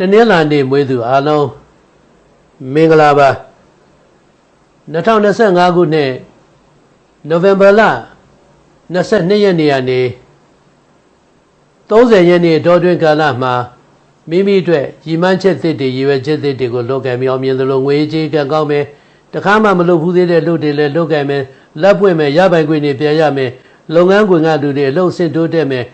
တနင်္လာနေ့မွေးသူအားလုံးမင်္ဂလာပါ2025ခုနှစ်နိုဝင်ဘာလ22ရက်နေ့ကနေ30ရက်နေ့တောတွင်ကာလမှာမိမိအတွက်ရည်မှန်းချက်သစ်တွေရည်ရွယ်ချက်သစ်တွေကိုလုပ်ကံပြီးအောင်မြင်သလိုငွေကြေးကံကောင်းမယ်တခါမှမလုပ်ဘူးသေးတဲ့လုပ်တွေလည်းလုပ်ကံမယ်လက်ပွင့်မယ်ရပိုင်ခွင့်တွေပြန်ရမယ်လုပ်ငန်းခွင်ကလူတွေအလုပ်ဆင့်တိုးတက်မယ်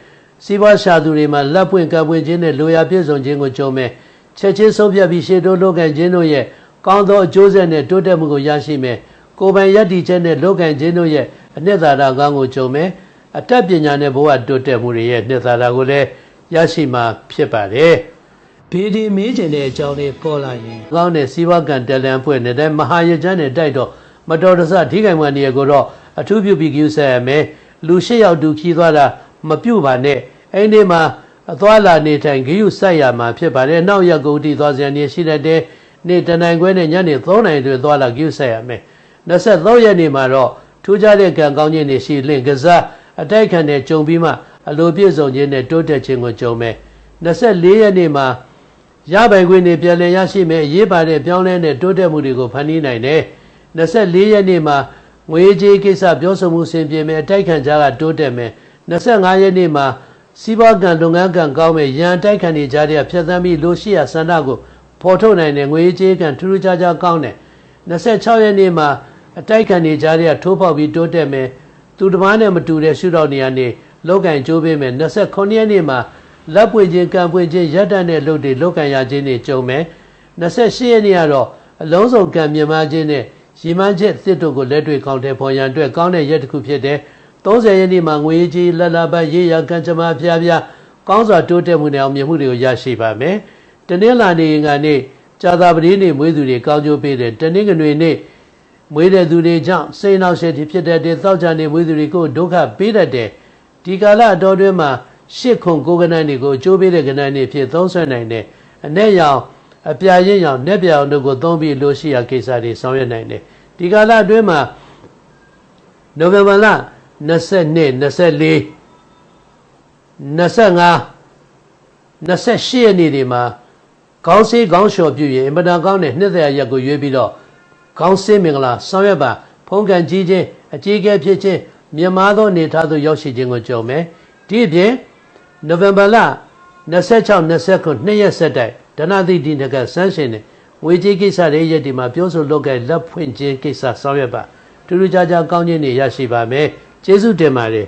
စီးပွားရှာသူတွေမှာလက်ပွင့်ကံပွင့်ခြင်းနဲ့လိုရာပြည့်စုံခြင်းကိုကြုံမယ်ချက်ချင်းဆုံးဖြတ်ပြီးရှေ့တိုးလုပ်ကံခြင်းတို့ရဲ့ကောင်းသောအကျိုးဆက်နဲ့တိုးတက်မှုကိုရရှိမယ်ကိုယ်ပိုင်ရည်တည်ချက်နဲ့လုပ်ကံခြင်းတို့ရဲ့အနှစ်သာရကောင်းကိုကြုံမယ်အတတ်ပညာနဲ့ဘဝတိုးတက်မှုတွေရဲ့နှစ်သာရကိုလည်းရရှိမှာဖြစ်ပါတယ်ဘေဒီမေးကျင်တဲ့အကြောင်းလေးပေါ်လာရင်ကောင်းတဲ့စီးပွားကံတယ်လန်ဖွဲ့နေတဲ့မဟာရကျမ်းနဲ့တိုက်တော့မတော်တဆထိခိုင်မှန်နေရကိုတော့အထူးပြုပြီးကြည့်ဆက်ရမယ်လူရှစ်ယောက်တူခီးသွားတာမပြုတ်ပါနဲ့ အဲ့ဒီမှာအသွားလာနေထိုင်ဂရုစိုက်ရမှာဖြစ်ပါတယ်နောက်ရက်ကုန်တီသွားစရာနေရှိတတ်တဲ့နေ့တနိုင်ခွဲနဲ့ညနေ3နိုင်တွေသွားလာဂရုစိုက်ရမယ်23ရက်နေ့မှာတော့ထူးခြားတဲ့ကံကောင်းခြင်းတွေရှိလင့်ကစားအတိုက်ခံတဲ့ကြုံပြီးမှအလိုပြည့်စုံခြင်းနဲ့တိုးတက်ခြင်းကိုကြုံမယ်24ရက်နေ့မှာရပိုင်ခွင့်တွေပြန်လည်ရရှိမယ်အရေးပါတဲ့ပြောင်းလဲတဲ့တိုးတက်မှုတွေကိုဖန်တီးနိုင်တယ်24ရက်နေ့မှာငွေကြေးကိစ္စပြောဆိုမှုဆင်ပြေမယ်အတိုက်ခံကြားကတိုးတက်မယ်25ရက်နေ့မှာ စီးပွားကံလုပ်ငန်းကံကောင်းမယ်ရန်တိုက်ခံနေကြတဲ့ဖြတ်သန်းပြီးလိုရှိရဆန္ဒကိုဖော်ထုတ်နိုင်တဲ့ငွေကြေးကံထူးထူးခြားခြားကောင်းတယ်26ရက်နေ့မှာအတိုက်ခံနေကြတဲ့ထိုးပေါက်ပြီးတိုးတက်မယ်သူတစ်ပါးနဲ့မတူတဲ့ရှုထောင့်နေရာနေလောက်ကင်ကျိုးပေးမယ်29ရက်နေ့မှာလက်ပွင့်ခြင်းကံပွင့်ခြင်းရက်တတ်တဲ့လုပ်တွေလောက်ကင်ရခြင်းတွေကြုံမယ်28ရက်နေ့ကတော့အလုံးစုံကံမြင်မာခြင်းနဲ့ရီမန်းချက်စစ်တို့ကိုလက်တွေ့ကောင်းတဲ့ဖော်ရန်အတွက်ကောင်းတဲ့ရက်တစ်ခုဖြစ်တဲ့ 30ရက်နေ့မှာငွေကြီးလက်လာပတ်ရေးရကံကြမ္မာဖျားဖျားကောင်းစွာတိုးတက်မှုနဲ့အောင်မြင်မှုတွေကိုရရှိပါမယ်။တနင်္လာနေ့ကနေကြာသပတေးနေ့မွေးသူတွေကောင်းကျိုးပေးတယ်တနင်္ဂနွေနေ့မွေးတဲ့သူတွေကြောင့်စိတ်နှောက်ယှက်ဖြစ်တဲ့တဲ့သောကြနေမွေးသူတွေကိုဒုက္ခပေးတတ်တယ်။ဒီကာလအတော်တွင်းမှာရှစ်ခုကိုကနန်းတွေကိုအကျိုးပေးတဲ့ကနန်းတွေဖြစ်သုံးဆွဲနိုင်တယ်။အ내ရောင်အပြာရင်းရောင်၊နဲ့ပြောင်တို့ကိုသုံးပြီးလို့ရှိရာကိစ္စတွေဆောင်ရွက်နိုင်တယ်။ဒီကာလအတွင်းမှာနိုဝင်ဘာလ 22 24 25 28ရက်နေ့တွေမှာခေါင်းဆေးခေါင်းလျှော်ပြုရင်အင်မတန်ကောင်းတဲ့နှစ်သက်ရက်ကိုရွေးပြီးတော့ခေါင်းဆေးမင်္ဂလာဆောင်ရွက်ပါဖုံးကန်ကြီးခြင်းအကြီးအကဲဖြစ်ခြင်းမြမသောနေထားသို့ရောက်ရှိခြင်းကိုကြုံမယ်ဒီအပြင်နိုဝင်ဘာလ26 29နှစ်ရက်ဆက်တိုက်ဒနသီတိနကဆန်းရှင်နဲ့ငွေကြေးကိစ္စတွေရက်ဒီမှာပြောဆိုလုပ်ခဲ့လက်ဖွင့်ခြင်းကိစ္စဆောင်ရွက်ပါတူတူကြကြကောင်းခြင်းတွေရရှိပါမယ် ကျေးဇူးတင်ပါတယ်